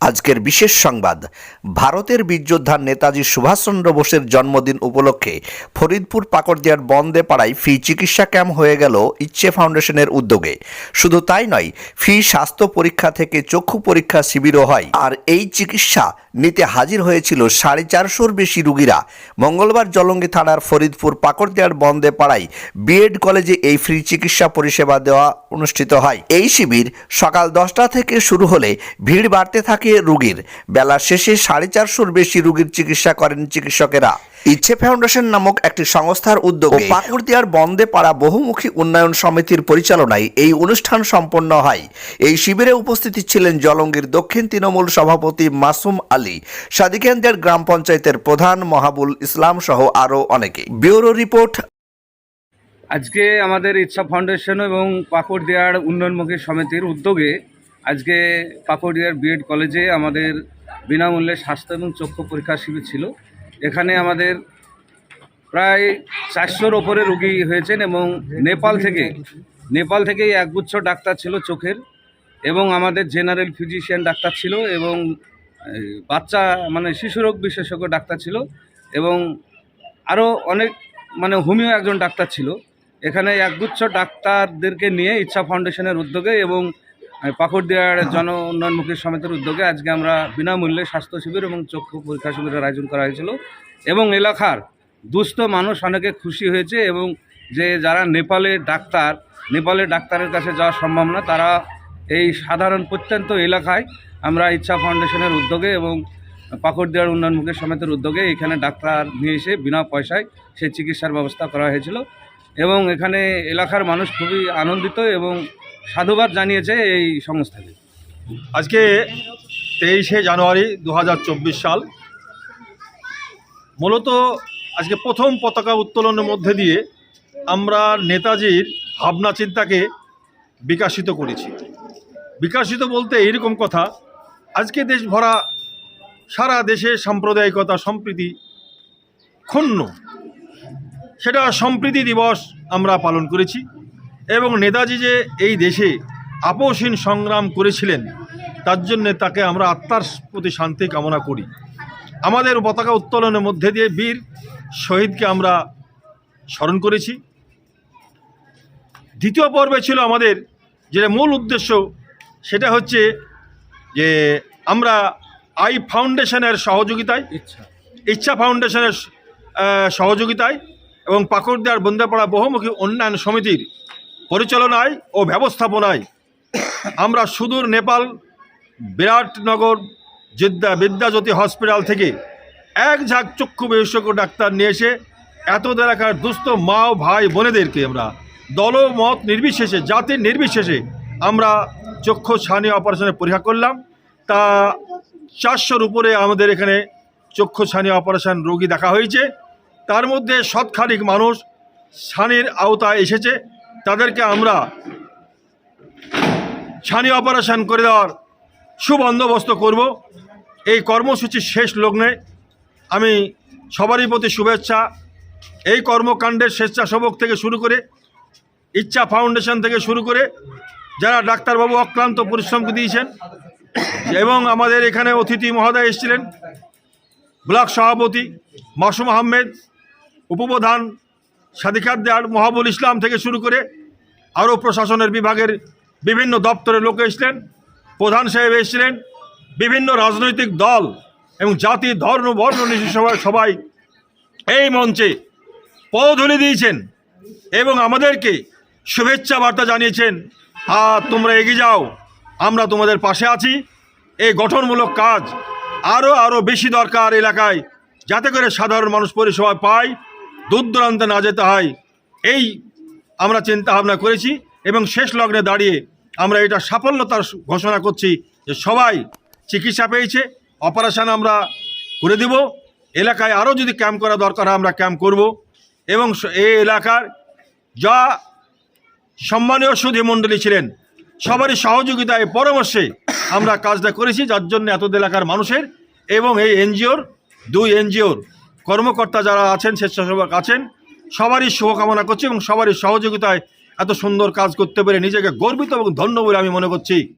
আজকের বিশেষ সংবাদ, ভারতের বীরযোদ্ধার নেতাজি সুভাষচন্দ্র বোসের জন্মদিন উপলক্ষে ফরিদপুর পাকড়দিয়ার বন্দে পাড়ায় ফি চিকিৎসা ক্যাম্প হয়ে গেল ইচ্ছে ফাউন্ডেশনের উদ্যোগে। শুধু তাই নয়, ফি স্বাস্থ্য পরীক্ষা থেকে চক্ষু পরীক্ষা শিবিরও হয়। আর এই চিকিৎসা নিতে হাজির হয়েছিল সাড়ে চারশোর বেশি রুগীরা। মঙ্গলবার জলঙ্গি থানার ফরিদপুর পাকড়দিয়ার বন্দে পাড়ায় বিএড কলেজে এই ফ্রি চিকিৎসা পরিষেবা দেওয়া অনুষ্ঠিত হয়। এই শিবির সকাল দশটা থেকে শুরু হলে ভিড় বাড়তে থাকে রুগীর। বেলা শেষে সাড়ে চারশোর বেশি রুগীর চিকিৎসা করেন চিকিৎসকেরা। ইচ্ছে ফাউন্ডেশন নামক একটি সংস্থার উদ্যোগে পাকুড়দিয়ার বন্দে পাড়া বহুমুখী উন্নয়ন সমিতির পরিচালনায় এই অনুষ্ঠান সম্পন্ন হয়। এই শিবিরে উপস্থিত ছিলেন জলঙ্গির দক্ষিণ তৃণমূল সভাপতি মাসুম আলী সাদিকেন্দ্রের গ্রাম পঞ্চায়েতের প্রধান মহাবুল ইসলাম সহ আরও অনেকে ব্যুরো রিপোর্ট। আজকে আমাদের ইচ্ছা ফাউন্ডেশন এবং পাকুড়দিয়ার উন্নয়নমুখী সমিতির উদ্যোগে আজকে পাকুড়দিয়ার বিএড কলেজে আমাদের বিনামূল্যে স্বাস্থ্য এবং চক্ষু পরীক্ষা শিবির ছিল। এখানে আমাদের প্রায় চারশোর ওপরে রুগী হয়েছেন এবং নেপাল থেকে নেপাল থেকে একগুচ্ছ ডাক্তার ছিল চোখের এবং আমাদের জেনারেল ফিজিশিয়ান ডাক্তার ছিল এবং বাচ্চা মানে শিশুরোগ বিশেষজ্ঞ ডাক্তার ছিল এবং আরও অনেক মানে হোমিও একজন ডাক্তার ছিল। এখানে একগুচ্ছ ডাক্তারদেরকে নিয়ে ইচ্ছা ফাউন্ডেশনের উদ্যোগে এবং আহ, পাকুড়দিয়ার জন উন্নয়নমুখী সমিতির উদ্যোগে আজকে আমরা বিনামূল্যে স্বাস্থ্য শিবির এবং চক্ষু পরীক্ষা শিবিরের আয়োজন করা হয়েছিল এবং এলাকার দুস্থ মানুষ অনেকে খুশি হয়েছে এবং যে যারা নেপালের ডাক্তার নেপালের ডাক্তারের কাছে যাওয়া সম্ভব না তারা এই সাধারণ প্রত্যন্ত এলাকায় আমরা ইচ্ছা ফাউন্ডেশনের উদ্যোগে এবং পাকুড়দিয়ার উন্নয়নমুখী সমিতির উদ্যোগে এখানে ডাক্তার নিয়ে এসে বিনা পয়সায় সেই চিকিৎসার ব্যবস্থা করা হয়েছিল। এবং এখানে এলাকার মানুষ খুবই আনন্দিত এবং সাধুবাদ জানিয়েছে এই সংস্থাকে। আজকে তেইশে জানুয়ারি দু হাজার চব্বিশ সাল। মূলত আজকে প্রথম পতাকা উত্তোলনের মধ্যে দিয়ে আমরা নেতাজির ভাবনা চিন্তাকে বিকাশিত করেছি। বিকাশিত বলতে এইরকম কথা, আজকে দেশ ভরা সারা দেশে সাম্প্রদায়িকতা সম্প্রীতি ক্ষুণ্ণ। সেটা সম্প্রীতি দিবস আমরা পালন করেছি এবং নেতাজি যে এই দেশে আপোষহীন সংগ্রাম করেছিলেন, তার জন্যে তাকে আমরা আত্মার প্রতি শান্তি কামনা করি। আমাদের পতাকা উত্তোলনের মধ্যে দিয়ে বীর শহীদকে আমরা স্মরণ করেছি। দ্বিতীয় পর্বে ছিল আমাদের, যেটা মূল উদ্দেশ্য সেটা হচ্ছে যে আমরা আই ফাউন্ডেশনের সহযোগিতায় ইচ্ছা। ইচ্ছা ফাউন্ডেশনের সহযোগিতায় এবং পাকুড়দিয়ার বন্দেপাড়া বহুমুখী উন্নয়ন সমিতির পরিচালনায় ও ব্যবস্থাপনায় আমরা সুদূর নেপাল বিরাটনগর জিদ্দা বিদ্যাজ্যোতি হসপিটাল থেকে এক ঝাঁক চক্ষু বিশেষজ্ঞ ডাক্তার নিয়ে এসে এত এলাকার দুস্থ মা ও ভাই বোনেদেরকে আমরা দলমত নির্বিশেষে জাতির নির্বিশেষে আমরা চক্ষু ছানি অপারেশনে পরীক্ষা করলাম। তা চারশোর উপরে আমাদের এখানে চক্ষু ছানি অপারেশন রোগী দেখা হয়েছে। তার মধ্যে শতখানিক মানুষ ছানির আওতায় এসেছে। তাদেরকে আমরা ছানি অপারেশন করে দেওয়ার সুবন্দোবস্ত করব। এই কর্মসূচির শেষ লগ্নে আমি সবারই প্রতি শুভেচ্ছা। এই কর্মকাণ্ডের স্বেচ্ছাসেবক থেকে শুরু করে, ইচ্ছা ফাউন্ডেশন থেকে শুরু করে যারা ডাক্তারবাবু অক্লান্ত পরিশ্রম দিয়েছেন এবং আমাদের এখানে অতিথি মহোদয় এসেছিলেন, ব্লক সভাপতি মাসুম আহমেদ, উপপ্রধান সাদিকাত দেয়ার মহাবুল ইসলাম থেকে শুরু করে আরও প্রশাসনের বিভাগের বিভিন্ন দপ্তরের লোক এসেছিলেন, প্রধান সাহেব এসেছিলেন, বিভিন্ন রাজনৈতিক দল এবং জাতি, ধর্ম, বর্ণ সবাই সবাই এই মঞ্চে পদধূলি দিয়েছেন এবং আমাদেরকে শুভেচ্ছা বার্তা জানিয়েছেন হ্যাঁ তোমরা এগিয়ে যাও। আমরা তোমাদের পাশে আছি। এই গঠনমূলক কাজ আরও আরও বেশি দরকার এলাকায়, যাতে করে সাধারণ মানুষ পরিষেবা পায়, দূর দূরান্তে না যেতে হয়। এই আমরা চিন্তা ভাবনা করেছি এবং শেষ লগ্নে দাঁড়িয়ে আমরা এটা সাফল্যতার ঘোষণা করছি যে সবাই চিকিৎসা পেয়েছে, অপারেশন আমরা করে দিব। এলাকায় আরও যদি ক্যাম্প করা দরকার হয়, আমরা ক্যাম্প করব। এবং এই এলাকার যা সম্মানীয় সুধী মণ্ডলী ছিলেন। সবারই সহযোগিতায় পরামর্শে আমরা কাজটা করেছি, যার জন্য এত এলাকার মানুষের এবং এই এনজিওর, দুই এনজিওর কর্মকর্তা যারা আছেন, স্বেচ্ছাসেবক আছেন, সবারই শুভকামনা করছি এবং সবারই সহযোগিতায় এত সুন্দর কাজ করতে পেরে নিজেকে গর্বিত এবং ধন্য বলে আমি মনে করছি।